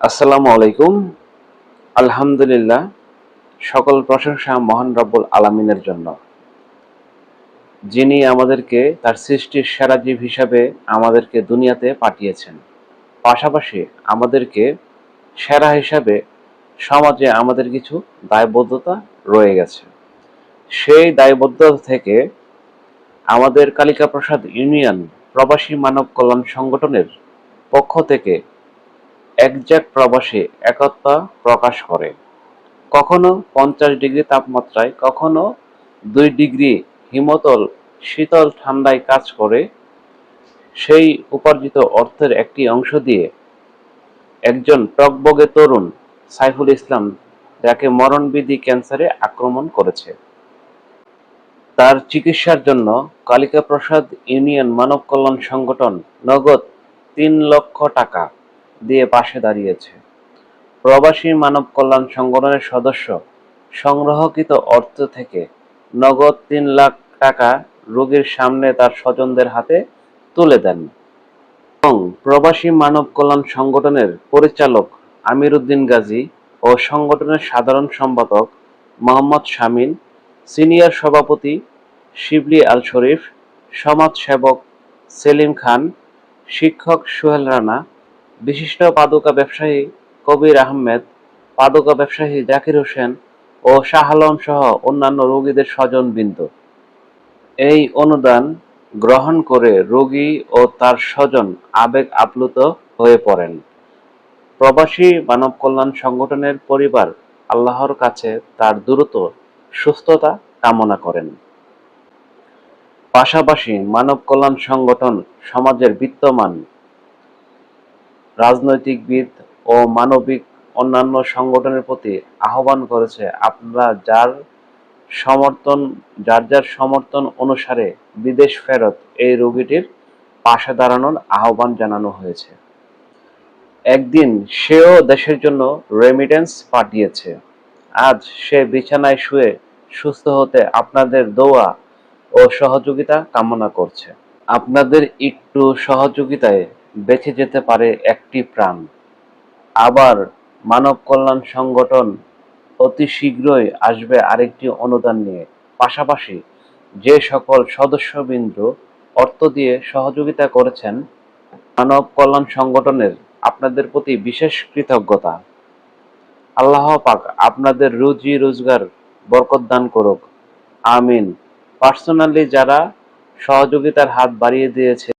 আসসালামু আলাইকুম। আলহামদুলিল্লাহ, সকল প্রশংসা মহান রব্বুল আলামিনের জন্য। যিনি আমাদেরকে তার সৃষ্টির সেরা জীব হিসাবে আমাদেরকে দুনিয়াতে পাঠিয়েছেন, পাশাপাশি আমাদেরকে সেরা হিসাবে সমাজে আমাদের কিছু দায়বদ্ধতা রয়ে গেছে। সেই দায়বদ্ধতা থেকে আমাদের কালিকা প্রসাদ ইউনিয়ন প্রবাসী মানব কল্যাণ সংগঠনের পক্ষ থেকে একজ্যাক প্রবাসে একতা প্রকাশ করে। কখনো পঞ্চাশ ডিগ্রি তাপমাত্রায়, কখনো দুই ডিগ্রি হিমতল শীতল ঠান্ডায় কাজ করে। সেই উপার্জিত অর্থের একটি অংশ দিয়ে একজন টকবগে তরুণ সাইফুল ইসলাম যাকে মরণবিধি ক্যান্সারে আক্রমণ করেছে। তার চিকিৎসার জন্য কালিকা প্রসাদ ইউনিয়ন মানব কল্যাণ সংগঠন নগদ তিন লক্ষ টাকা দিয়ে পাশে দাঁড়িয়েছে। প্রবাসী মানব কল্যাণ সংগঠনের সদস্য, সংগ্রহকৃত অর্থ থেকে নগদ তিন লাখ টাকা রোগীর সামনে তার স্বজনদের হাতে তুলে দেন। এবং প্রবাসী মানব কল্যাণ সংগঠনের পরিচালক আমির উদ্দিন গাজী ও সংগঠনের সাধারণ সম্পাদক মোহাম্মদ শামিন সিনিয়র সভাপতি শিবলি আল শরীফ, সমাজসেবক সেলিম খান, শিক্ষক সোহেল রানা বিশিষ্ট পাদুকা ব্যবসায়ী কবির আহমেদ, পাদুকা ব্যবসায়ী জাকির হোসেন ও শাহ আলম সহ অন্যান্য রোগীদের স্বজনবৃন্দ। এই অনুদান গ্রহণ করে রোগী ও তার স্বজন আবেগ আপ্লুত হয়ে পড়েন। প্রবাসী মানব কল্যাণ সংগঠনের পরিবার আল্লাহর কাছে তার দ্রুত সুস্থতা কামনা করেন। পাশাপাশি মানব কল্যাণ সংগঠন সমাজের বিত্তমান রাজনৈতিকবিদ ও মানবিক অন্যান্য সংগঠনের প্রতি আহ্বান করেছে আপনারা যার সমর্থন, যার যার সমর্থন অনুসারে বিদেশ ফেরত এই রোগীটির পাশে দাঁড়ানোর আহ্বান জানানো হয়েছে। একদিন সেও দেশের জন্য রেমিটেন্স পাঠিয়েছে। আজ সে বিছানায় শুয়ে সুস্থ হতে আপনাদের দোয়া ও সহযোগিতা কামনা করছে। আপনাদের একটু সহযোগিতায় বেঁচে যেতে পারে একটি প্রাণ। আবার মানব কল্যাণ সংগঠন অতি শীঘ্রই আসবে আরেকটি অনুদান নিয়ে। পাশাপাশি যে সকল সদস্যবৃন্দ অর্থ দিয়ে সহযোগিতা করেছেন, মানব কল্যাণ সংগঠনের আপনাদের প্রতি বিশেষ কৃতজ্ঞতা। আল্লাহ পাক আপনাদের রুজি রোজগার বরকত দান করুক। আমিন। পার্সোনালি যারা সহযোগিতার হাত বাড়িয়ে দিয়েছে